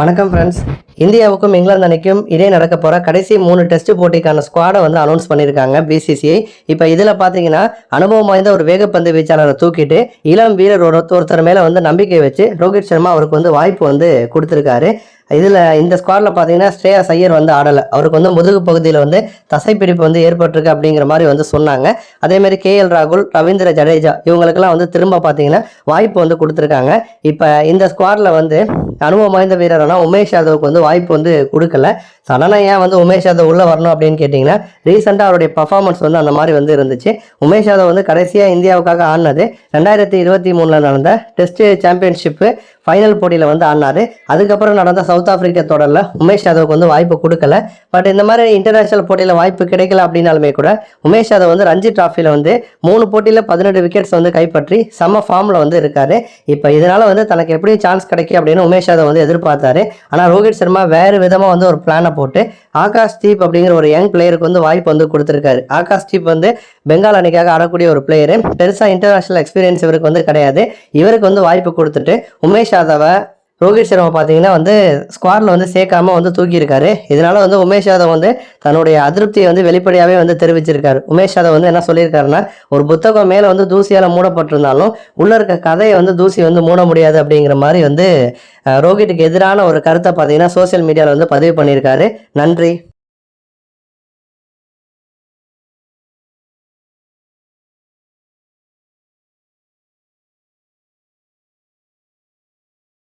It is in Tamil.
வணக்கம் ஃப்ரெண்ட்ஸ் இந்தியாவுக்கும் இங்கிலாந்து அணிக்கும் இதே நடக்க போகிற கடைசி மூணு டெஸ்ட் போட்டிக்கான ஸ்குவாடை வந்து அனௌன்ஸ் பண்ணியிருக்காங்க பிசிசிஐ இப்போ இதில் பார்த்தீங்கன்னா அனுபவம் வாய்ந்த ஒரு வேகப்பந்து வீச்சாளரை தூக்கிட்டு இளம் வீரர் ஒருத்தர் மேலே வந்து நம்பிக்கை வச்சு ரோஹித் சர்மா அவருக்கு வந்து வாய்ப்பு வந்து கொடுத்துருக்காரு. இதில் இந்த ஸ்குவாடில் பார்த்தீங்கன்னா ஸ்ரேயா ஐயர் வந்து ஆடலை. அவருக்கு வந்து முதுகு பகுதியில் வந்து தசைப்பிடிப்பு வந்து ஏற்பட்டிருக்கு அப்படிங்கிற மாதிரி வந்து சொன்னாங்க. அதேமாதிரி கேஎல் ராகுல் ரவீந்திர ஜடேஜா இவங்களுக்கெல்லாம் வந்து திரும்ப பார்த்தீங்கன்னா வாய்ப்பு வந்து கொடுத்துருக்காங்க. இப்போ இந்த ஸ்குவாடில் வந்து அனுபவம் வாய்ந்த வீரரானா உமேஷ் யாதவுக்கு வந்து வாய்ப்பு வந்து கொடுக்கல. சடனாக ஏன் வந்து உமேஷ் யாதவ் உள்ளே வரணும் அப்படின்னு கேட்டிங்கன்னா ரீசெண்டாக அவருடைய பர்ஃபார்மன்ஸ் வந்து அந்த மாதிரி வந்து இருந்துச்சு. உமேஷ் யாதவ் வந்து கடைசியாக இந்தியாவுக்காக ஆடினது. ரெண்டாயிரத்தி இருபத்தி மூணில் நடந்த டெஸ்ட் சாம்பியன்ஷிப்பு ஃபைனல் போட்டியில் வந்து ஆடினார். அதுக்கப்புறம் நடந்த சவுத் ஆப்பிரிக்கா தொடரில் உமேஷ் யாதவுக்கு வந்து வாய்ப்பு கொடுக்கல. பட் இந்த மாதிரி இன்டர்நேஷனல் போட்டியில் வாய்ப்பு கிடைக்கல அப்படின்னாலுமே கூட உமேஷ் யாதவ் வந்து ரஞ்சி டிராஃபியில் வந்து மூணு போட்டியில் பதினெட்டு விக்கெட்ஸ் வந்து கைப்பற்றி செம்ம ஃபார்மில் வந்து இருக்காரு. இப்போ இதனால் வந்து தனக்கு எப்படி சான்ஸ் கிடைக்கும் அப்படின்னு உமேஷ் யாதவ் வந்து எதிர்பார்த்தாரு. ஆனால் ரோஹித் சர்மா வேறு விதமாக வந்து ஒரு பிளானை போட்டு ஆகாஷ் தீப் அப்படிங்கிற ஒரு யங் பிளேயருக்கு வந்து வாய்ப்பு வந்து கொடுத்துருக்காரு. ஆகாஷ் தீப் வந்து பெங்கால் அணிக்காக ஆடக்கூடிய ஒரு பிளேயரு பெருசாக இன்டர்நேஷனல் எக்ஸ்பீரியன்ஸ் இவருக்கு வந்து கிடையாது. இவருக்கு வந்து வாய்ப்பு கொடுத்துட்டு உமேஷ் யாதவை ரோஹித் சர்மா பார்த்தீங்கன்னா வந்து ஸ்குவாடில் வந்து சேர்க்காம வந்து தூக்கியிருக்காரு. இதனால வந்து உமேஷ் யாதவ் வந்து தன்னுடைய அதிருப்தியை வந்து வெளிப்படையாகவே வந்து தெரிவிச்சிருக்காரு. உமேஷ் யாதவ் வந்து என்ன சொல்லியிருக்காருன்னா ஒரு புத்தகம் மேலே வந்து தூசியால் மூடப்பட்டிருந்தாலும் உள்ள இருக்க கதையை வந்து தூசி வந்து மூட முடியாது அப்படிங்கிற மாதிரி வந்து ரோஹித்துக்கு எதிரான ஒரு கருத்தை பார்த்தீங்கன்னா சோஷியல் மீடியாவில் வந்து பதிவு பண்ணியிருக்காரு. நன்றி.